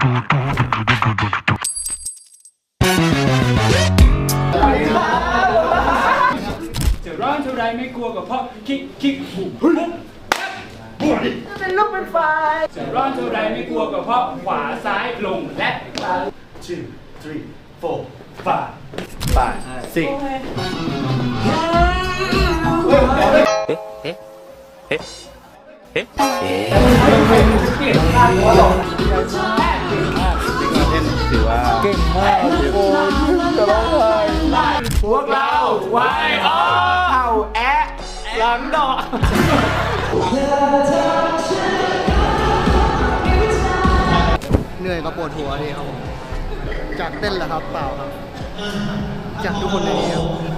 จะร้อนเท่าไรไม่กลัวก็เพราะคิกคิกบุบบุบเป็นลูกเป็นไฟจะร้อนเท่าไรไม่กลัวก็เพราะขวาซ้ายลงและ two three four five five six ถือ ว่าเก่งมากทุกคนจะร้องไห้พวกเราไว้อ้อเข่าแอะหลังดอกเหนื่อยกับปวดหัวดีครับผมจากเต้นเหรอครับเปล่าครับ จากทุกคนในนี้ครับ